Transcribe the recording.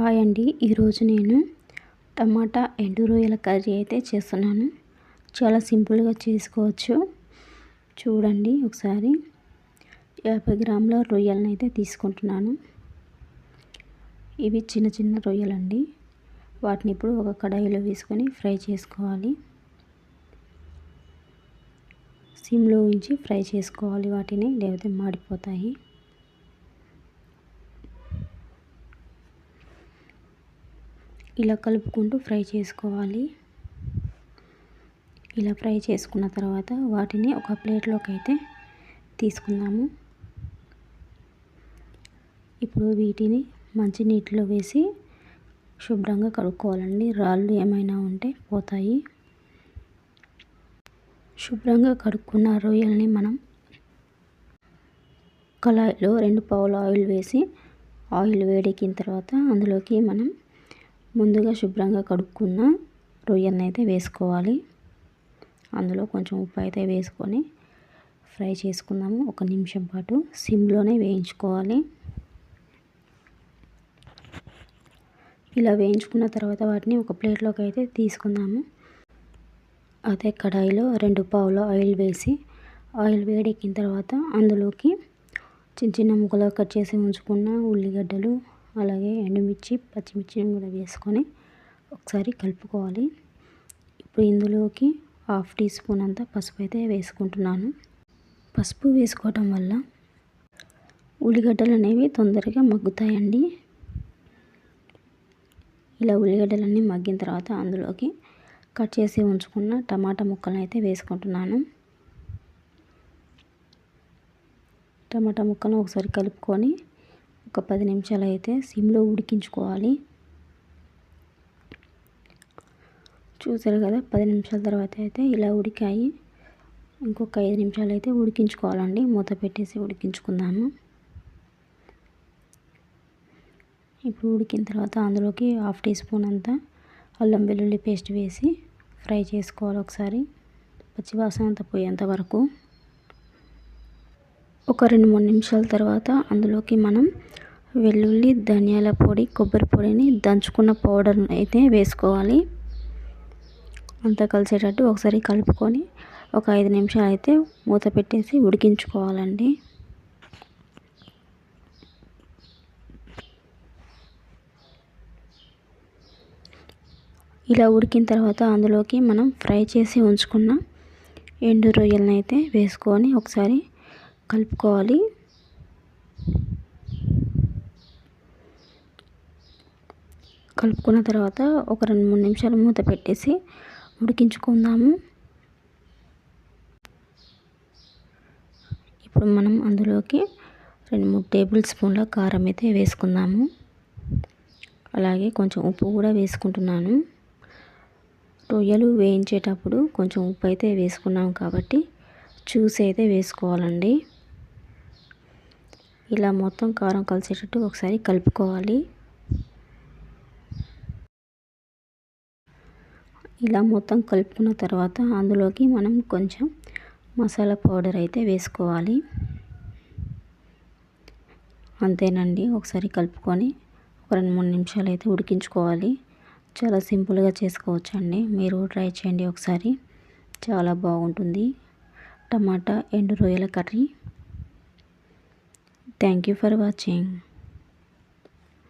Hi అండి ఈరోజు నేను టమాటా ఎండు రొయ్యల కర్రీ అయితే చేస్తున్నాను. చాలా సింపుల్గా చేసుకోవచ్చు. చూడండి ఒకసారి. యాభై గ్రాముల రొయ్యలను అయితే తీసుకుంటున్నాను. ఇవి చిన్న చిన్న రొయ్యలండి. వాటిని ఇప్పుడు ఒక కడాయిలో వేసుకొని ఫ్రై చేసుకోవాలి. సిమ్లో ఉంచి ఫ్రై చేసుకోవాలి. వాటిని లేకపోతే మాడిపోతాయి. ఇలా కలుపుకుంటూ ఫ్రై చేసుకోవాలి. ఇలా ఫ్రై చేసుకున్న తర్వాత వాటిని ఒక ప్లేట్లోకి అయితే తీసుకుందాము. ఇప్పుడు వీటిని మంచి నీటిలో వేసి శుభ్రంగా కడుక్కోవాలండి. రాళ్ళు ఏమైనా ఉంటే పోతాయి. శుభ్రంగా కడుక్కున్న రొయ్యల్ని మనం కళాయిలో రెండు పావుల ఆయిల్ వేసి ఆయిల్ వేడెక్కిన తర్వాత అందులోకి మనం ముందుగా శుభ్రంగా కడుక్కున్న రొయ్యలను అయితే వేసుకోవాలి. అందులో కొంచెం ఉప్పు అయితే వేసుకొని ఫ్రై చేసుకుందాము. ఒక నిమిషం పాటు సిమ్లోనే వేయించుకోవాలి. ఇలా వేయించుకున్న తర్వాత వాటిని ఒక ప్లేట్లోకి అయితే తీసుకుందాము. అదే కడాయిలో రెండు పావులు ఆయిల్ వేసి ఆయిల్ వేడెక్కిన తర్వాత అందులోకి చిన్న చిన్న ముక్కలు కట్ చేసి ఉంచుకున్న ఉల్లిగడ్డలు అలాగే ఎండుమిర్చి పచ్చిమిర్చిని కూడా వేసుకొని ఒకసారి కలుపుకోవాలి. ఇప్పుడు ఇందులోకి హాఫ్ టీ స్పూన్ అంతా పసుపు అయితే వేసుకుంటున్నాను. పసుపు వేసుకోవటం వల్ల ఉల్లిగడ్డలు అనేవి తొందరగా మగ్గుతాయండి. ఇలా ఉల్లిగడ్డలన్నీ మగ్గిన తర్వాత అందులోకి కట్ చేసి ఉంచుకున్న టమాటా ముక్కలను అయితే వేసుకుంటున్నాను. టమాటా ముక్కలను ఒకసారి కలుపుకొని ఒక పది నిమిషాలు అయితే సిమ్లో ఉడికించుకోవాలి. చూసారు కదా పది నిమిషాల తర్వాత అయితే ఇలా ఉడికాయి. ఇంకొక ఐదు నిమిషాలు అయితే ఉడికించుకోవాలండి. మూత పెట్టేసి ఉడికించుకుందాము. ఇప్పుడు ఉడికిన తర్వాత అందులోకి హాఫ్ టీ స్పూన్ అంతా అల్లం వెల్లుల్లి పేస్ట్ వేసి ఫ్రై చేసుకోవాలి ఒకసారి. పచ్చివాసన అంతా పోయేంత వరకు. ఒక రెండు మూడు నిమిషాల తర్వాత అందులోకి మనం వెల్లుల్లి ధనియాల పొడి కొబ్బరి పొడిని దంచుకున్న పౌడర్ అయితే వేసుకోవాలి. అంతా కలిసేటట్టు ఒకసారి కలుపుకొని ఒక ఐదు నిమిషాలు అయితే మూత పెట్టేసి ఉడికించుకోవాలండి. ఇలా ఉడికిన తర్వాత అందులోకి మనం ఫ్రై చేసి ఉంచుకున్న ఎండు రొయ్యలను అయితే వేసుకొని ఒకసారి కలుపుకోవాలి. కలుపుకున్న తర్వాత ఒక రెండు మూడు నిమిషాలు మూత పెట్టేసి ఉడికించుకుందాము. ఇప్పుడు మనం అందులోకి రెండు మూడు టేబుల్ స్పూన్ల కారం అయితే వేసుకుందాము. అలాగే కొంచెం ఉప్పు కూడా వేసుకుంటున్నాను. రొయ్యలు వేయించేటప్పుడు కొంచెం ఉప్పు అయితే వేసుకున్నాం కాబట్టి చూసి అయితే వేసుకోవాలండి. ఇలా మొత్తం కారం కలిసేటట్టు ఒకసారి కలుపుకోవాలి. ఇలా మొత్తం కలుపుకున్న తర్వాత అందులోకి మనం కొంచెం మసాలా పౌడర్ అయితే వేసుకోవాలి. అంతేనండి ఒకసారి కలుపుకొని ఒక రెండు మూడు నిమిషాలు అయితే ఉడికించుకోవాలి. చాలా సింపుల్గా చేసుకోవచ్చు అండి మీరు ట్రై చేయండి ఒకసారి. చాలా బాగుంటుంది. టమాటా ఎండు రొయ్యల curry. Thank you for watching.